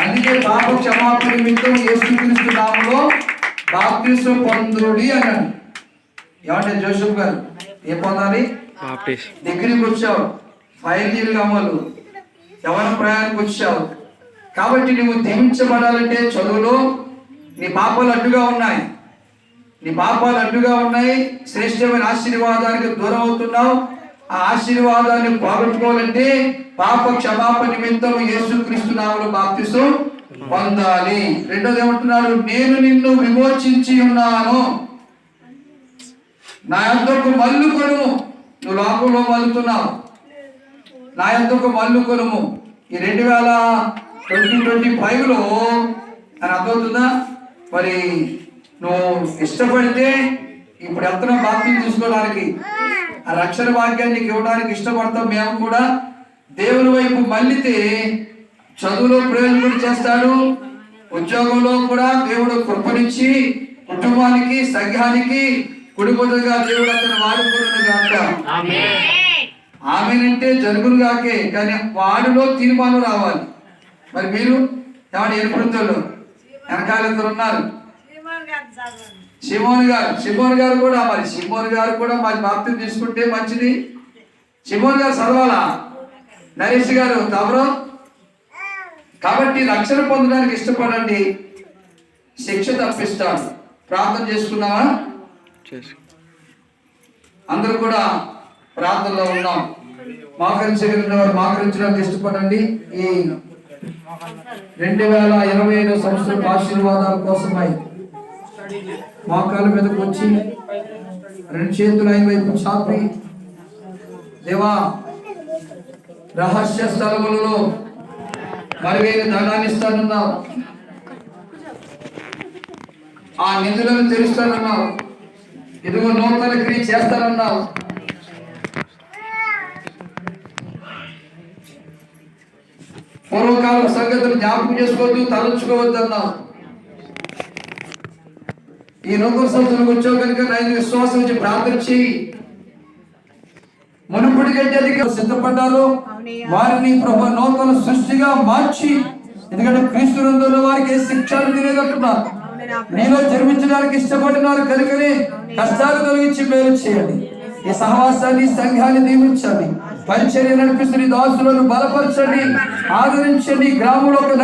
అందుకే పాప క్షమాపణ నిమిత్తం యేసుక్రీస్తు నామములో బాప్తిస్మ పొందుడి అన్నాడు. ఏమంటే జోసఫ్ గారు? ఏం పొందాలి? దగ్గరికి వచ్చావు. ఫైనల్ అమలు యవన ప్రయాణానికి వచ్చావు? కాబట్టి నువ్వు దీవించబడాలంటే చదువులో నీ పాపాలు అడ్డుగా ఉన్నాయి. నీ పాపాలు అడ్డుగా ఉన్నాయి. శ్రేష్టమైన ఆశీర్వాదానికి దూరం అవుతున్నావు. ఆ ఆశీర్వాదాన్ని పోగొట్టుకోవాలంటే పాప క్షమాపణ నిమిత్తం యేసుక్రీస్తు నామములో బాప్తిస్తూ పొందాలి. రెండోది ఏమంటున్నాడు? నేను నిన్ను విమోచించి ఉన్నాను. నా యొద్దకు మల్లు కొనుము నువ్వు లోకంలో మల్లుతున్నావు. నా యొద్దకు మల్లు కొనుము. ఈ రెండు వేల ట్వంటీ ట్వంటీ ఫైవ్లో అని అర్థమవుతుందా? మరి నువ్వు ఇష్టపడితే ఇప్పుడు వెళ్తున్నావు బాప్తి తీసుకోవడానికి ఆ రక్షణ భాగ్యాన్ని నీకు ఇవ్వడానికి ఇష్టపడతాం. మేము కూడా దేవుని వైపు మళ్ళితే చదువులో ప్రయోజనం చేస్తాడు. ఉద్యోగంలో కూడా దేవుడు కృపనిచ్చి కుటుంబానికి సంఘానికి కుడిపోతగా దేవుడు అతను వాడుకున్న గాక. ఆమెనంటే జరుగును గాకే కానీ వాడిలో తీర్మానం రావాలి. మరి మీరు ఏమన్నా ఏర్పడుతారు వెనకాల ఇద్దరు ఉన్నారు. సిమోన్ గారు సిమోన్ గారు కూడా మరి సిమోన్ గారు కూడా మరి బాప్తి తీసుకుంటే మంచిది. సిమోన్ గారు చదవాలా? నరేష్ గారు తమరు? కాబట్టి రక్షణ పొందడానికి ఇష్టపడండి. శిక్ష తప్పిస్తాడు ప్రార్థన చేసుకున్నావా? అందరూ కూడా ప్రార్థనలో ఉన్నాం. మోకరించగలిగిన వారు మోకరించడానికి ఇష్టపడండి. ఈ రెండు వేల ఇరవై ఐదు సంవత్సరం ఆశీర్వాదాల కోసమై మోకాల మీదకు వచ్చి రెండు చేతులు ఆయన వైపు చాపి దేవా రహస్య స్థలములలో మరుగైన ధనాన్ని ఇస్తానన్నావు. ఆ నిధులను తెరుస్తానన్నావు ఇదిగో నూతన క్రియ చేస్తానన్నావు. పూర్వకాల సంగతులు జ్ఞాపకం చేసుకోవద్దు తలంచుకోవద్దు అన్నావు ఈ నూతన సంవత్సరం వచ్చావు కనుక నేను విశ్వాసం వచ్చి ప్రార్థన చేయి. మునుపటి కంటే అధిక సిద్ధపడ్డారు. వారిని ప్రభు నూతన సృష్టిగా మార్చి ఎందుకంటే క్రీస్తు నందున్న వారికి శిక్షలు తినేదట్టున్నారు నీలో జన్మించడానికి ఇష్టపడినారు కనుకనే కష్టాలు తొలగించి మేలు చేయండి. ఈ సహవాసాన్ని సంఘాన్ని దీవించండి. పరిచర్య నడిపిస్తున్న దాసులను బలపరచండి. ఆదరించండి. గ్రామంలో ఒక